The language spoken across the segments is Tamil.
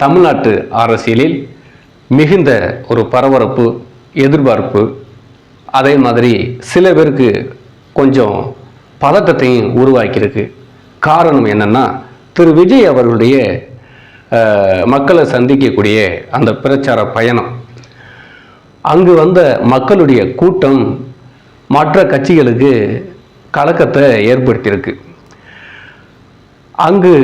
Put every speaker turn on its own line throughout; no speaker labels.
தமிழ்நாட்டு அரசியலில் மிகுந்த ஒரு பரபரப்பு எதிர்பார்ப்பு. அதே மாதிரி சில பேருக்கு கொஞ்சம் பதட்டத்தையும் உருவாக்கியிருக்கு. காரணம் என்னென்னா திரு விஜய் அவர்களுடைய மக்களை சந்திக்கக்கூடிய அந்த பிரச்சார பயணம். அங்கு வந்த மக்களுடைய கூட்டம் மற்ற கட்சிகளுக்கு கலக்கத்தை ஏற்படுத்தியிருக்கு. அங்கு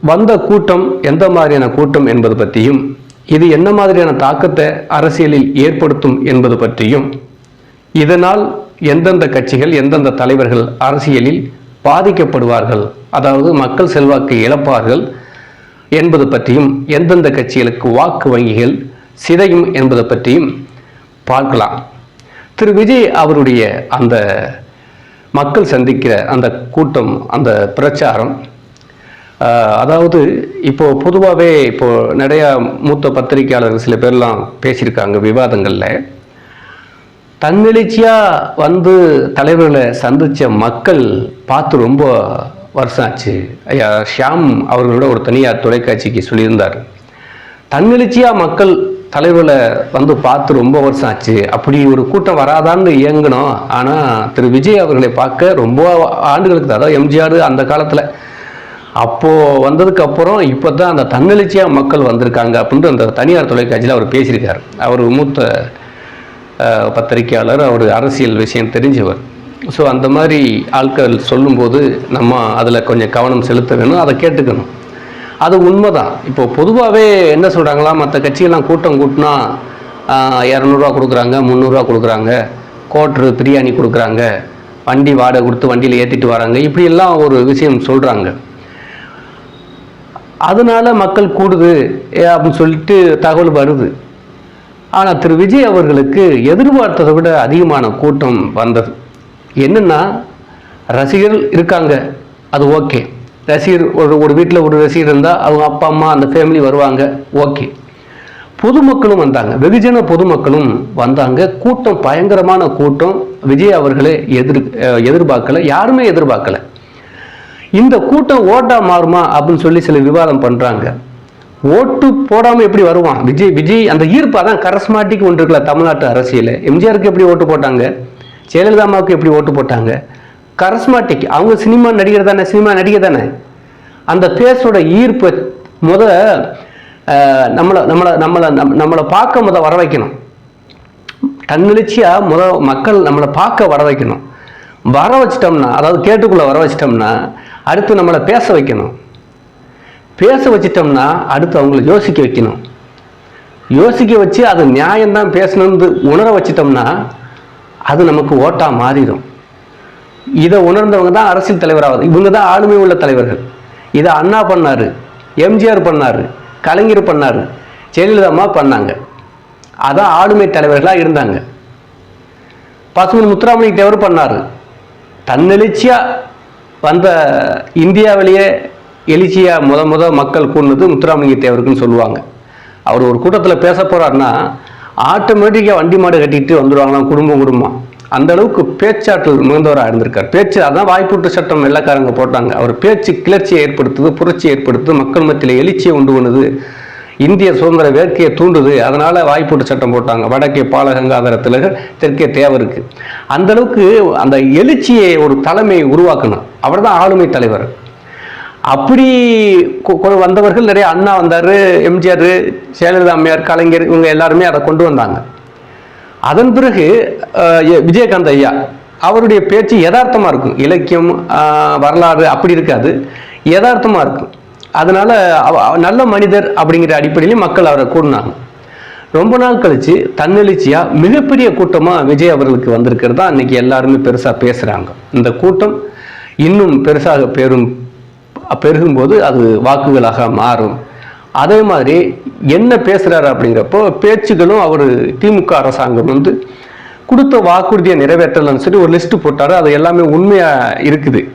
வந்த கூட்டம் எந்த மாதிரியான கூட்டம் என்பது பற்றியும் இது என்ன மாதிரியான தாக்கத்தை அரசியலில் ஏற்படுத்தும் என்பது பற்றியும் இதனால் எந்தெந்த கட்சிகள் எந்தெந்த தலைவர்கள் அரசியலில் பாதிக்கப்படுவார்கள் அதாவது மக்கள் செல்வாக்கு இழப்பார்கள் என்பது பற்றியும் எந்தெந்த கட்சிகளுக்கு வாக்கு வங்கிகள் சிதையும் என்பது பற்றியும் பார்க்கலாம். திரு. விஜய் அவருடைய அந்த மக்கள் சந்திக்கிற அந்த கூட்டம் அந்த பிரச்சாரம் அதாவது இப்போ பொதுவாகவே இப்போ நிறைய மூத்த பத்திரிகையாளர்கள் சில பேர்லாம் பேசியிருக்காங்க விவாதங்களில். தன்னெழுச்சியாக வந்து தலைவர்களை சந்தித்த மக்கள் பார்த்து ரொம்ப வருஷம் ஆச்சு ஐயா ஷியாம் அவர்களோட ஒரு தனியார் தொலைக்காட்சிக்கு சொல்லியிருந்தார். தன்னெழுச்சியாக மக்கள் தலைவர்களை வந்து பார்த்து ரொம்ப வருஷம் ஆச்சு அப்படி ஒரு கூட்டம் வராதான்னு இயங்கணும் ஆனால் திரு. விஜய் அவர்களை பார்க்க ரொம்ப ஆண்டுகளுக்கு அதாவது எம்ஜிஆர் அந்த காலத்தில் அப்போது வந்ததுக்கு அப்புறம் இப்போ தான் அந்த தன்னெழுச்சியாக மக்கள் வந்திருக்காங்க அப்படின்ட்டு அந்த தனியார் தொலைக்காட்சியில் அவர் பேசியிருக்கார். அவர் மூத்த பத்திரிகையாளர் பத்திரிக்கையாளர் அவர் அரசியல் விஷயம் தெரிஞ்சவர். ஸோ அந்த மாதிரி ஆட்கள் சொல்லும்போது நம்ம அதில் கொஞ்சம் கவனம் செலுத்த வேணும் அதை கேட்டுக்கணும். அது உண்மைதான். இப்போ பொதுவாகவே என்ன சொல்கிறாங்களா மற்ற கட்சியெல்லாம் கூட்டம் கூட்டினா இரநூறுவா கொடுக்குறாங்க முந்நூறுரூவா கொடுக்குறாங்க கோட்ரு பிரியாணி கொடுக்குறாங்க வண்டி வாடகை கொடுத்து வண்டியில் ஏற்றிட்டு வராங்க இப்படியெல்லாம் ஒரு விஷயம் சொல்கிறாங்க அதனால மக்கள் கூடுது அப்படின்னு சொல்லிட்டு தகவல் வருது. ஆனால் திரு. விஜய் அவர்களுக்கு எதிர்பார்த்ததை விட அதிகமான கூட்டம் வந்தது. என்னென்னா ரசிகர்கள் இருக்காங்க அது ஓகே. ரசிகர் ஒரு ஒரு வீட்டில் ஒரு ரசிகர் இருந்தால் அவங்க அப்பா அம்மா அந்த ஃபேமிலி வருவாங்க ஓகே. பொதுமக்களும் வந்தாங்க வெகுஜன பொதுமக்களும் வந்தாங்க. கூட்டம் பயங்கரமான கூட்டம். விஜய் அவர்களே எதிர் எதிர்பார்க்கலை யாருமே எதிர்பார்க்கல. இந்த கூட்டம் ஓட்டா மாறுமா அப்படின்னு சொல்லி சில விவாதம் பண்றாங்க. ஓட்டு போடாம எப்படி வருவான்? விஜய் விஜய் அந்த ஈர்ப்பு அதான் கரஸ்மாட்டிக் ஒன்று இருக்கல தமிழ்நாட்டு அரசியல். எம்ஜிஆருக்கு எப்படி ஓட்டு போட்டாங்க? ஜெயலலிதா அம்மாவுக்கு எப்படி ஓட்டு போட்டாங்க? கரஸ்மாட்டிக் அவங்க சினிமா நடிகர் தானே சினிமா நடிகர் தானே. அந்த பேஸோட ஈர்ப்பு முத நம்மளை நம்மளை நம்மளை நம் நம்மளை பார்க்க முத வர வைக்கணும். தன்னெழுச்சியாக முத மக்கள் நம்மளை பார்க்க வர வைக்கணும். வர வச்சிட்டோம்னா அதாவது கேட்டுக்குள்ளே வர வச்சிட்டோம்னா அடுத்து நம்மளை பேச வைக்கணும். பேச வச்சிட்டோம்னா அடுத்து அவங்கள யோசிக்க வைக்கணும். யோசிக்க வச்சு அது நியாயம்தான் பேசணும்னு உணர வச்சிட்டோம்னா அது நமக்கு ஓட்டாக மாறிடும். இதை உணர்ந்தவங்க தான் அரசியல் தலைவராகுது இவங்க தான் ஆளுமை உள்ள தலைவர்கள். இதை அண்ணா பண்ணார் எம்ஜிஆர் பண்ணாரு கலைஞர் பண்ணாரு ஜெயலலிதாம்மா பண்ணாங்க. அதான் ஆளுமை தலைவர்களாக இருந்தாங்க. பசுமன் முத்துராமலிங்க தேவர் பண்ணாரு. தன்னெழுச்சியாக வந்த இந்தியாவிலேயே எழுச்சியாக முத முத மக்கள் கூடுனது முத்துராமலிங்க தேவருக்குன்னு சொல்லுவாங்க. அவர் ஒரு கூட்டத்தில் பேச போறாருன்னா ஆட்டோமேட்டிக்காக வண்டி மாடு கட்டிட்டு வந்துடுவாங்களாம் குடும்பம் குடும்பம். அந்த அளவுக்கு பேச்சாற்றல் மிகுந்தவராக இருந்திருக்கார். பேச்சு அதான் வாய்ப்பூட்டு சட்டம் வெள்ளக்காரங்க போட்டாங்க. அவர் பேச்சு கிளர்ச்சியை ஏற்படுத்துது புரட்சி ஏற்படுத்துது மக்கள் மத்தியில் எழுச்சியை உண்டு பண்ணுது. இந்திய சுதந்திர வேட்கையை தூண்டுது. அதனால் வாய்ப்பூட்டு சட்டம் போட்டாங்க. வடக்கே பாலகங்காதர திலகர் தெற்கே தேவருக்கு அந்த அளவுக்கு அந்த எழுச்சியை ஒரு தலைமை உருவாக்கணும். அவர் தான் ஆளுமை தலைவர். அப்படி கொ- வந்தவர்கள் நிறைய அண்ணா வந்தார் எம்ஜிஆர் ஜெயலலிதா அம்மையார் கலைஞர் இவங்க எல்லாருமே அதை கொண்டு வந்தாங்க. அதன் பிறகு விஜயகாந்த் ஐயா அவருடைய பேச்சு யதார்த்தமாக இருக்கும். இலக்கியம் வரலாறு அப்படி இருக்காது. யதார்த்தமாக இருக்கும். அதனால அவ- நல்ல மனிதர் அப்படிங்கிற அடிப்படையிலும் மக்கள் அவரை கூடினாங்க. ரொம்ப நாள் கழிச்சு தன்னெழுச்சியாக மிகப்பெரிய கூட்டமாக விஜய் அவர்களுக்கு வந்திருக்கிறது தான் இன்னைக்கு எல்லாருமே பெருசாக பேசுகிறாங்க இந்த கூட்டம் இன்னும் பெருசாக பெரும் பெருகும்போது அது வாக்குகளாக மாறும். அதே மாதிரி என்ன பேசுகிறாரு அப்படிங்கிறப்போ பேச்சுகளும் அவர் திமுக அரசாங்கம் வந்து கொடுத்த வாக்குறுதியை நிறைவேற்றலன்னு சொல்லி ஒரு லிஸ்ட்டு போட்டார். அது எல்லாமே உண்மையாக இருக்குது.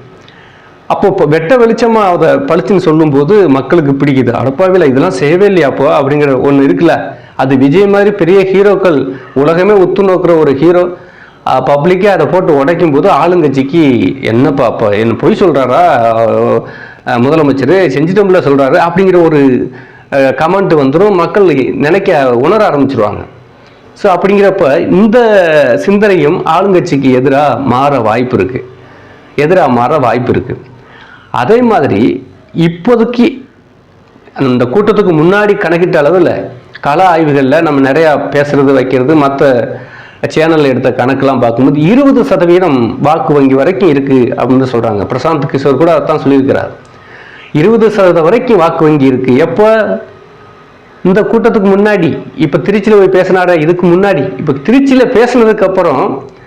அப்போ இப்போ வெட்ட வெளிச்சமா அதை பளிச்சுன்னு சொல்லும்போது மக்களுக்கு பிடிக்குது. அடப்பாவில இதெல்லாம் செய்யவே இல்லையாப்போ அப்படிங்கிற ஒன்று இருக்குல்ல. அது விஜய் மாதிரி பெரிய ஹீரோக்கள் உலகமே உத்து நோக்குற ஒரு ஹீரோ பப்ளிக்கே அதை போட்டு உடைக்கும் போது ஆளுங்கட்சிக்கு என்னப்பா அப்போ? என்ன பொய் சொல்றாரா? முதலமைச்சர்? செஞ்சிட்டோம்ல சொல்றாரு அப்படிங்கிற ஒரு கமெண்ட் வந்துடும் மக்கள் நினைக்க உணர ஆரம்பிச்சிருவாங்க. ஸோ அப்படிங்கிறப்ப இந்த சிந்தனையும் ஆளுங்கட்சிக்கு எதிராக மாற வாய்ப்பு இருக்கு. எதிராக மாற வாய்ப்பு இருக்குது அதே மாதிரி இப்போதைக்கு அந்த கூட்டத்துக்கு முன்னாடி கணக்கிட்ட அளவில் கள ஆய்வுகளில் நம்ம நிறையா பேசுறது வைக்கிறது மற்ற சேனலில் எடுத்த கணக்கெல்லாம் பார்க்கும்போது இருபது சதவீதம் வாக்கு வங்கி வரைக்கும் இருக்குது அப்படின்னு சொல்கிறாங்க பிரசாந்த் கிஷோர் கூட அதான் சொல்லியிருக்கிறார். இருபது சதவீதம் வரைக்கும் வாக்கு வங்கி இருக்குது எப்போ? இந்த கூட்டத்துக்கு முன்னாடி. இப்போ திருச்சியில் போய் பேசினாரா இதுக்கு முன்னாடி. இப்போ திருச்சியில் பேசுனதுக்கப்புறம் அப்புறம்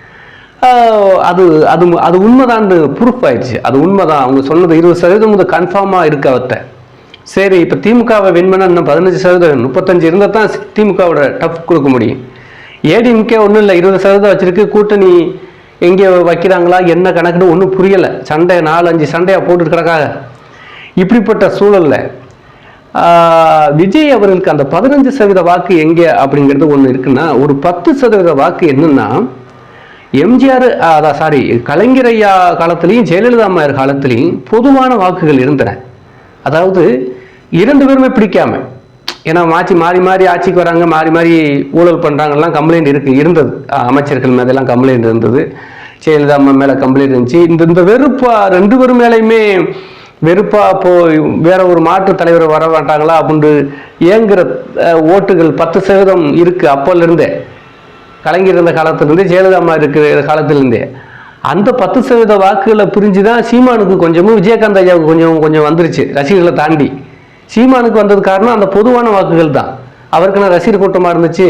அது அது அது உண்மைதான் ப்ரூஃப் ஆயிடுச்சு அது உண்மைதான். அவங்க சொன்னது இருபது சதவீதம் வந்து கன்ஃபார்மாக இருக்கு அவர்கிட்ட சரி இப்போ திமுகவை வின் பண்ண இன்னும் பதினஞ்சு சதவீதம் முப்பத்தஞ்சு இருந்தால் தான் திமுகவோட டஃப் கொடுக்க முடியும். ஏடிஎம்கே ஒன்றும் இல்லை இருபது சதவீதம் வச்சிருக்கு. கூட்டணி எங்கே வைக்கிறாங்களா என்ன கணக்குன்னு ஒன்றும் புரியலை. சண்டை நாலு அஞ்சு சண்டையாக போட்டுட்டு கிடக்காங்க இப்படிப்பட்ட சூழல்ல விஜய் அவர்களுக்கு அந்த பதினஞ்சு சதவீத வாக்கு எங்கே அப்படிங்கிறது ஒன்று இருக்குன்னா ஒரு பத்து சதவீத வாக்கு என்னன்னா எம்ஜிஆர் அதான் சாரி கலைஞர் ஐயா காலத்திலையும் ஜெயலலிதா அம்மையார் காலத்திலையும் பொதுவான வாக்குகள் இருந்தன. அதாவது இரண்டு பேருமே பிடிக்காம ஏன்னா மாற்றி மாறி மாறி ஆட்சிக்கு வராங்க மாறி மாறி ஊழல் பண்ணுறாங்கலாம் கம்ப்ளைண்ட் இருக்கு இருந்தது. அமைச்சர்கள் மேலெல்லாம் கம்ப்ளைண்ட் இருந்தது. ஜெயலலிதா அம்மா மேலே கம்ப்ளைண்ட் இருந்துச்சு. இந்த இந்த வெறுப்பா ரெண்டு பேரும் மேலேயுமே வெறுப்பா போய் வேற ஒரு மாற்று தலைவர் வர மாட்டாங்களா? அப்படின்ட்டு ஏங்குற ஓட்டுகள் பத்து சதவீதம் இருக்கு அப்போல இருந்தே கலைஞர் இருந்த காலத்திலிருந்து ஜெயலலிதா இருக்கிற காலத்திலிருந்தே. அந்த பத்து சதவீத வாக்குகளை பிரிஞ்சு தான் சீமானுக்கு கொஞ்சமும் விஜயகாந்த் ஐயாவுக்கு கொஞ்சம் கொஞ்சம் வந்துருச்சு ரசிகர்களை தாண்டி. சீமானுக்கு வந்தது காரணம் அந்த பொதுவான வாக்குகள் தான். நான் ரசிகர் கூட்டமாக இருந்துச்சு.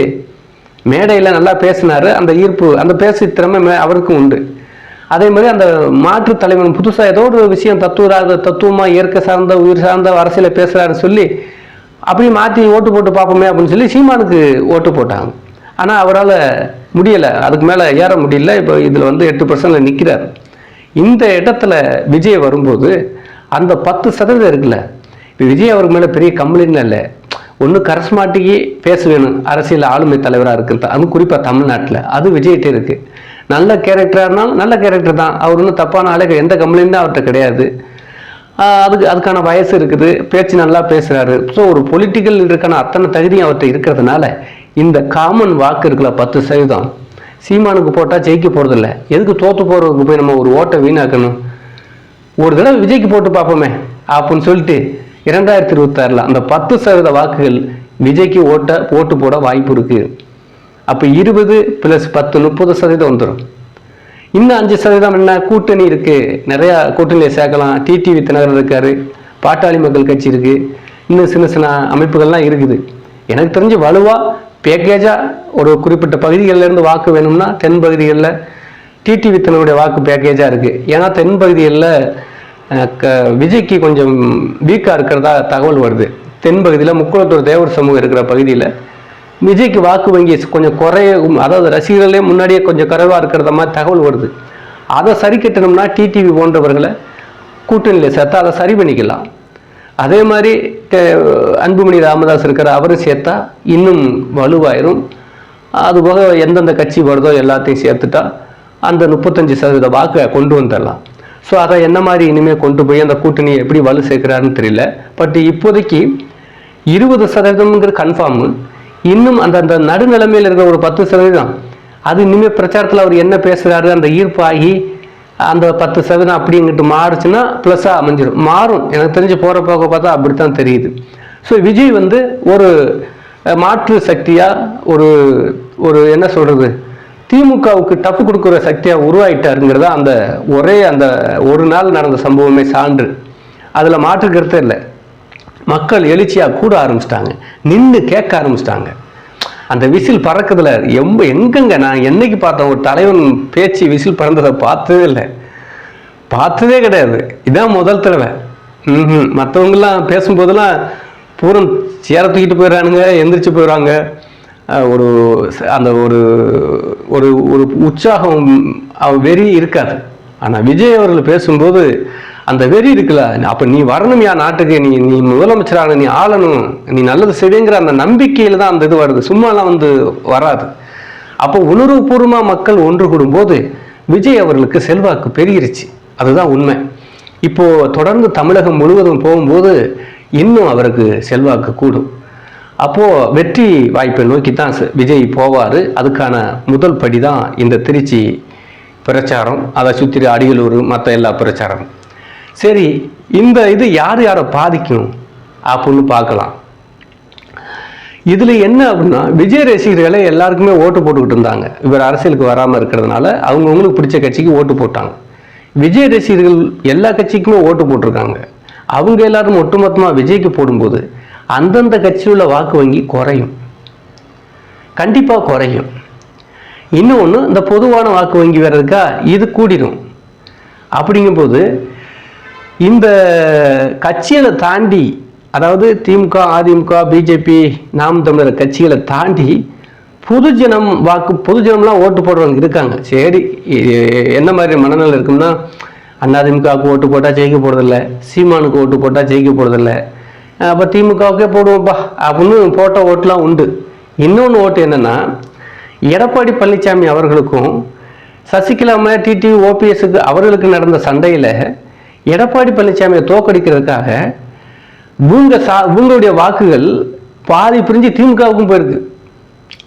மேடையில் நல்லா பேசினாரு. அந்த ஈர்ப்பு அந்த பேசு திறமை அவருக்கும் உண்டு. அதே மாதிரி அந்த மாற்றுத் தலைவன் புதுசாக ஏதோ ஒரு விஷயம் தத்துவராக தத்துவமாக இயற்கை சார்ந்த உயிர் சார்ந்த அரசியலை பேசுகிறாருன்னு சொல்லி அப்படி மாற்றி ஓட்டு போட்டு பார்ப்போமே அப்படின்னு சொல்லி சீமானுக்கு ஓட்டு போட்டாங்க. ஆனால் அவரால் முடியலை. அதுக்கு மேலே ஏற முடியல. இப்போ இதில் வந்து எட்டு பர்சன்டில் நிற்கிறார் இந்த இடத்துல விஜய் வரும்போது அந்த பத்து சதவீதம் இருக்குல்ல. இப்போ விஜய் அவருக்கு மேலே பெரிய கம்ப்ளைண்ட்லாம் இல்லை. ஒன்று கரஸ்மாட்டிக்கு பேச வேணும் அரசியல் ஆளுமை தலைவராக இருக்கிறது. அதுவும் குறிப்பாக தமிழ்நாட்டில். அது விஜய்கிட்ட இருக்குது நல்ல கேரக்டராக இருந்தாலும் நல்ல கேரக்டர் தான். அவர் ஒன்றும் தப்பான ஆளே எந்த கம்ப்ளைண்ட்டும் அவர்கிட்ட கிடையாது. அதுக்கு அதுக்கான வயசு இருக்குது. பேச்சு நல்லா பேசுகிறாரு ஸோ ஒரு பொலிட்டிக்கல் இருக்கான அத்தனை தகுதியும் அவர்கிட்ட இருக்கிறதுனால இந்த காமன் வாக்கு இருக்குல்ல பத்து சதவீதம். சீமானுக்கு போட்டால் ஜெயிக்க போகிறதில்ல எதுக்கு தோற்று போகிறதுக்கு போய் நம்ம ஒரு ஓட்டை வீணாக்கணும்? ஒரு தடவை விஜய்க்கு போட்டு பார்ப்போமே அப்படின்னு சொல்லிட்டு இரண்டாயிரத்தி இருபத்தாறில் அந்த பத்து சதவீத வாக்குகள் விஜய்க்கு ஓட்ட ஓட்டு போட வாய்ப்பு இருக்குது அப்போ இருபது ப்ளஸ் பத்து முப்பது சதவீதம் வந்துடும் இன்னும் அஞ்சு சதவீதம் என்ன? கூட்டணி இருக்குது நிறையா கூட்டணியை சேர்க்கலாம். டிடிவி தினகரன் இருக்காரு. பாட்டாளி மக்கள் கட்சி இருக்குது இன்னும் சின்ன சின்ன அமைப்புகள்லாம் இருக்குது. எனக்கு தெரிஞ்சு வலுவாக பேக்கேஜாக ஒரு குறிப்பிட்ட பகுதிகளிலேருந்து வாக்கு வேணும்னா தென் பகுதிகளில் டிடிவி வித்தனுடைய வாக்கு பேக்கேஜாக இருக்குது ஏன்னா தென் பகுதிகளில் க- விஜய்க்கு கொஞ்சம் வீக்காக இருக்கிறதா தகவல் வருது. தென் பகுதியில் முக்குளத்தூர் தேவர் சமூகம் இருக்கிற பகுதியில் விஜய்க்கு வாக்கு வங்கி கொஞ்சம் குறைய அதாவது ரசிகர்களே முன்னாடியே கொஞ்சம் குறைவாக இருக்கிறத மாதிரி தகவல் வருது. அதை சரி கட்டணும்னா டிடிவி போன்றவர்களை கூட்டணியில் சேர்த்து அதை சரி பண்ணிக்கலாம். அதே மாதிரி அன்புமணி ராமதாஸ் இருக்கிற அவரும் சேர்த்தா இன்னும் வலுவாயிரும். அதுபோக எந்தெந்த கட்சி வருதோ எல்லாத்தையும் சேர்த்துட்டா அந்த முப்பத்தஞ்சு சதவீத வாக்கை கொண்டு வந்துடலாம். ஸோ அதை என்ன மாதிரி இனிமேல் கொண்டு போய் அந்த கூட்டணியை எப்படி வலு சேர்க்கிறாருன்னு தெரியல. பட் இப்போதைக்கு இருபது சதவீதம்ங்கிற கன்ஃபார்மு இன்னும் அந்த அந்த நடுநிலைமையில் இருக்கிற ஒரு பத்து சதவீதம் அது இனிமேல் பிரச்சாரத்தில் அவர் என்ன பேசுகிறாரு அந்த ஈர்ப்பாகி அந்த பத்து சதவீதம் அப்படிங்கிட்டு மாறுச்சுன்னா ப்ளஸ்ஸாக அமைஞ்சிடும் மாறும். எனக்கு தெரிஞ்சு போகிற போக பார்த்தா அப்படித்தான் தெரியுது. ஸோ விஜய் வந்து ஒரு மாற்று சக்தியாக ஒரு ஒரு என்ன சொல்கிறது திமுகவுக்கு டஃப் கொடுக்குற சக்தியாக உருவாயிட்டாருங்கிறதா அந்த ஒரே அந்த ஒரு நாள் நடந்த சம்பவமே சான்று. அதில் மாற்று கருத்தே இல்லை. மக்கள் எழுச்சியாக கூட ஆரம்பிச்சிட்டாங்க. நின்று கேட்க ஆரம்பிச்சிட்டாங்க. அந்த விசில் பறக்குதுல. எம்ப எங்கெங்க? நான் என்னைக்கு பார்த்தேன் ஒரு தலைவன் பேச்சு விசில் பறந்ததை பார்த்ததே இல்லை. பார்த்ததே கிடையாது. இதான் முதல் தடவை. ம் மற்றவங்கெல்லாம் பேசும்போதெல்லாம் பூரம் சேர தூக்கிட்டு போயிடுறானுங்க எந்திரிச்சு போயிடுறாங்க. ஒரு அந்த ஒரு ஒரு ஒரு உற்சாகம் அவ வெறி இருக்காது. ஆனால் விஜய் அவர்கள் பேசும்போது அந்த வெறி இருக்குல்ல அப்போ நீ வரணும்யா நாட்டுக்கு நீ நீ முதலமைச்சரான நீ ஆளணும் நீ நல்லது செய்வேங்கிற அந்த நம்பிக்கையில் தான் அந்த இது வருது. சும்மாலாம் வந்து வராது. அப்போ உணர்வுபூர்வமாக மக்கள் ஒன்று கூடும்போது விஜய் அவர்களுக்கு செல்வாக்கு பெருகிருச்சு. அதுதான் உண்மை. இப்போ தொடர்ந்து தமிழகம் முழுவதும் போகும்போது இன்னும் அவருக்கு செல்வாக்கு கூடும். அப்போது வெற்றி வாய்ப்பை நோக்கி தான் விஜய் போவார். அதுக்கான முதல் படி தான் இந்த திருச்சி பிரச்சாரம். அதை சுற்றி அடியலூர் மற்ற எல்லா பிரச்சாரமும். சரி இந்த இது யார் யாரை பாதிக்கும் அப்படின்னு பார்க்கலாம். இதில் என்ன அப்படின்னா விஜய் ரசிகர்களை எல்லாருக்குமே ஓட்டு போட்டுக்கிட்டு இருந்தாங்க. இவர் அரசியலுக்கு வராமல் இருக்கிறதுனால அவங்கவுங்களுக்கு பிடிச்ச கட்சிக்கு ஓட்டு போட்டாங்க. விஜய் ரசிகர்கள் எல்லா கட்சிக்குமே ஓட்டு போட்டிருக்காங்க. அவங்க எல்லாரும் ஒட்டுமொத்தமாக விஜய்க்கு போடும்போது அந்தந்த கட்சியில் உள்ள வாக்கு வங்கி குறையும். கண்டிப்பாக குறையும். இன்னொன்று இந்த பொதுவான வாக்கு வங்கி வர்றதுக்கா இருக்கா? இது கூடிடும் அப்படிங்கும்போது இந்த கட்சிகளை தாண்டி அதாவது திமுக அதிமுக பிஜேபி நாம் தமிழர் கட்சிகளை தாண்டி பொதுஜனம் வாக்கு பொதுஜனம்லாம் ஓட்டு போடுறவங்க இருக்காங்க. சரி என்ன மாதிரி மனநிலை இருக்கும்னா அதிமுகவுக்கு ஓட்டு போட்டால் ஜெயிக்க போகிறதில்ல சீமானுக்கு ஓட்டு போட்டால் ஜெயிக்க போகிறதில்ல அப்போ திமுகவுக்கே போடுவோம்ப்பா அப்படின்னு போட்ட ஓட்டுலாம் உண்டு. இன்னொன்று ஓட்டு என்னன்னா எடப்பாடி பழனிசாமி அவர்களுக்கும் சசிகலா அம்மா டிடிவி ஓபிஎஸ்க்கு அவர்களுக்கு நடந்த சண்டையில் எடப்பாடி பழனிசாமியை தோக்கடிக்கிறதுக்காக இவங்க சா இவங்களுடைய வாக்குகள் பாதி பிரிஞ்சு திமுகவுக்கும் போயிருக்கு.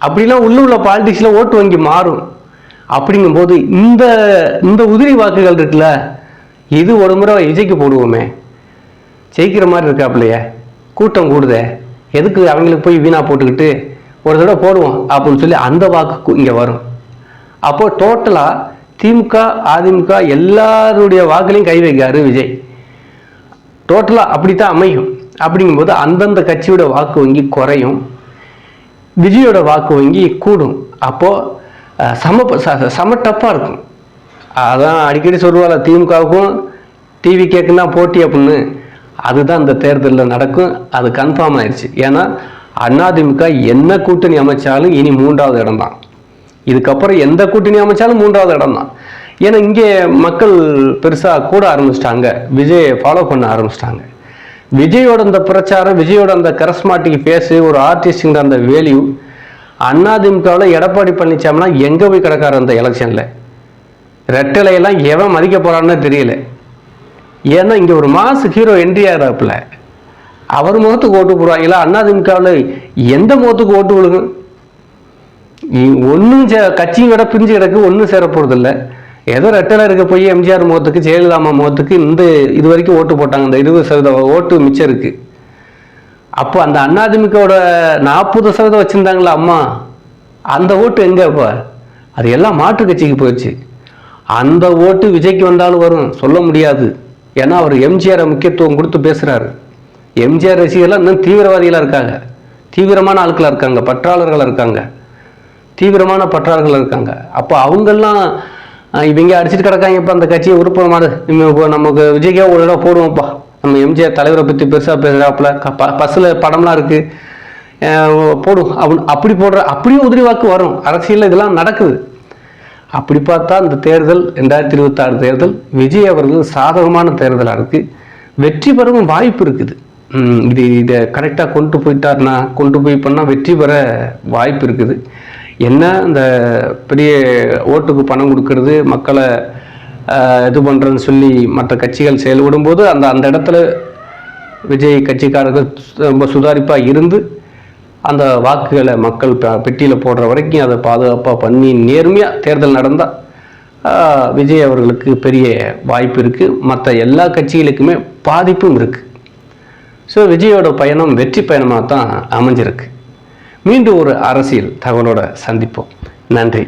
அப்படிலாம் உள்ள உள்ள பாலிடிக்ஸில் ஓட்டு வங்கி மாறும். அப்படிங்கும்போது இந்த இந்த உதிரி வாக்குகள் இருக்குல்ல இது ஒரு முறை விஜய்க்கு போடுவோமே. ஜெயிக்கிற மாதிரி இருக்காப்புலையே கூட்டம் கூடுதே. எதுக்கு அவங்களுக்கு போய் வீணாக போட்டுக்கிட்டு ஒரு தடவை போடுவோம் அப்படின்னு சொல்லி அந்த வாக்கு இங்கே வரும். அப்போ டோட்டலாக திமுக அதிமுக எல்லாருடைய வாக்குலையும் கை வைக்காரு விஜய். டோட்டலாக அப்படித்தான் அமையும். அப்படிங்கும்போது அந்தந்த கட்சியோட வாக்கு வங்கி குறையும். விஜயோட வாக்கு வங்கி கூடும். அப்போது சம ச- சம டப்பாக இருக்கும். அதான் அடிக்கடி சொல்லுவாள் திமுகவுக்கும் டிவி கேட்குன்னா போட்டி அப்படின்னு. அதுதான் இந்த தேர்தலில் நடக்கும். அது கன்ஃபார்ம் ஆயிடுச்சு ஏன்னா அதிமுக என்ன கூட்டணி அமைச்சாலும் இனி மூன்றாவது இடம்தான். இதுக்கப்புறம் எந்த கூட்டணி அமைச்சாலும் மூன்றாவது இடம்தான். ஏன்னா இங்கே மக்கள் பெருசாக கூட ஆரம்பிச்சிட்டாங்க. விஜயை ஃபாலோ பண்ண ஆரம்பிச்சிட்டாங்க. விஜயோட அந்த பிரச்சாரம் விஜயோட அந்த கரஸ்மாட்டிக் ஃபேஸு ஒரு ஆர்டிஸ்டுங்கிற அந்த வேல்யூ அதிமுகவில் எடப்பாடி பழனிசாமிலாம் எங்கே போய் கிடக்காரு அந்த எலெக்ஷனில் ரெட்டலையெல்லாம் எவன் மதிக்க போகிறான்னு தெரியல. ஏன்னா இங்கே ஒரு மாசு ஹீரோ என்ட்ரி ஆகிறாப்புல அவர் முகத்துக்கு ஓட்டு போடுவாங்களா? அதிமுகவில் எந்த முகத்துக்கு ஓட்டு விழுகும்? ஒன்றும் கட்சியும் விட பிரிஞ்சு கிடக்கு ஒன்றும் சேர போகிறதில்ல ஏதோ ரெட்டலை இருக்க போய் எம்ஜிஆர் முகத்துக்கு ஜெயலலிதா முகத்துக்கு இந்த இது வரைக்கும் ஓட்டு போட்டாங்க. இந்த இருபது சதவீத ஓட்டு மிச்சம் இருக்குது அப்போ அந்த அதிமுகவோட நாற்பது சதவீதம் வச்சுருந்தாங்களா அம்மா. அந்த ஓட்டு எங்கே இப்போ அது எல்லாம் மாற்று கட்சிக்கு போயிடுச்சு. அந்த ஓட்டு விஜய்க்கு வந்தாலும் வரும். சொல்ல முடியாது. ஏன்னா அவர் எம்ஜிஆரை முக்கியத்துவம் கொடுத்து பேசுகிறாரு எம்ஜிஆர் ரசிகர்லாம் இன்னும் தீவிரவாதிகளாக இருக்காங்க. தீவிரமான ஆட்களாக இருக்காங்க. பற்றாளர்களாக இருக்காங்க. தீவிரமான பற்றாளர்கள் இருக்காங்க. அப்போ அவங்கெல்லாம் இவங்க அடிச்சிட்டு கிடக்காங்க இப்போ அந்த கட்சியை உருப்பட இப்போ நமக்கு விஜய்க்கே ஒரு தடவை போடுவோம்ப்பா. நம்ம எம்ஜிஆர் தலைவரை பற்றி பெருசாக பேசுகிறாப்புல பஸ்ஸில் படம்லாம் இருக்குது போடும் அப்படி அப்படி போடுற அப்படியும் உதிரி வாக்கு வரும். அரசியலில் இதெல்லாம் நடக்குது. அப்படி பார்த்தா இந்த தேர்தல் ரெண்டாயிரத்தி இருபத்தாறு தேர்தல் விஜய் அவர்கள் சாதகமான தேர்தலாக இருக்குது வெற்றி பெறவும் வாய்ப்பு இருக்குது. இது இதை கரெக்டாக கொண்டு போயிட்டாருன்னா கொண்டு போய் பண்ணால் வெற்றி பெற வாய்ப்பு இருக்குது. என்ன இந்த பெரிய ஓட்டுக்கு பணம் கொடுக்கறது மக்களை இது பண்ணுறதுன்னு சொல்லி மற்ற கட்சிகள் செயல்படும் போது அந்த அந்த இடத்துல விஜய் கட்சிக்காரர்கள் ரொம்ப சுதாரிப்பாக இருந்து அந்த வாக்குகளை மக்கள் பெட்டியில் போடுற வரைக்கும் அதை பாதுகாப்பாக பண்ணி நேர்மையாக தேர்தல் நடந்தால் விஜய் அவர்களுக்கு பெரிய வாய்ப்பு இருக்குது மற்ற எல்லா கட்சிகளுக்குமே பாதிப்பும் இருக்குது ஸோ விஜயோட பயணம் வெற்றி பயணமாக தான் அமைஞ்சிருக்கு. மீண்டும் ஒரு அரசியல் தகவலோட சந்திப்போம். நன்றி.